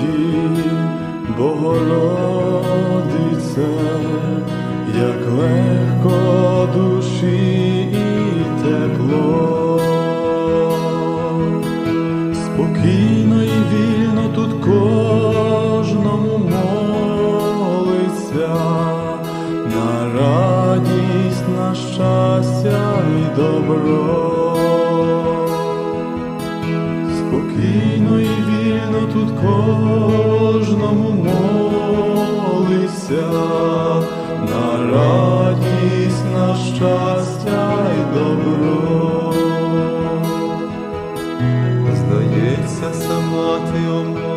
дім, Богородице, як легко душі і тепло, спокійно і вільно тут кожному молиться на радість, на щастя і добро. кожному молися, на радість, на щастя й добро, здається, сама ти омов.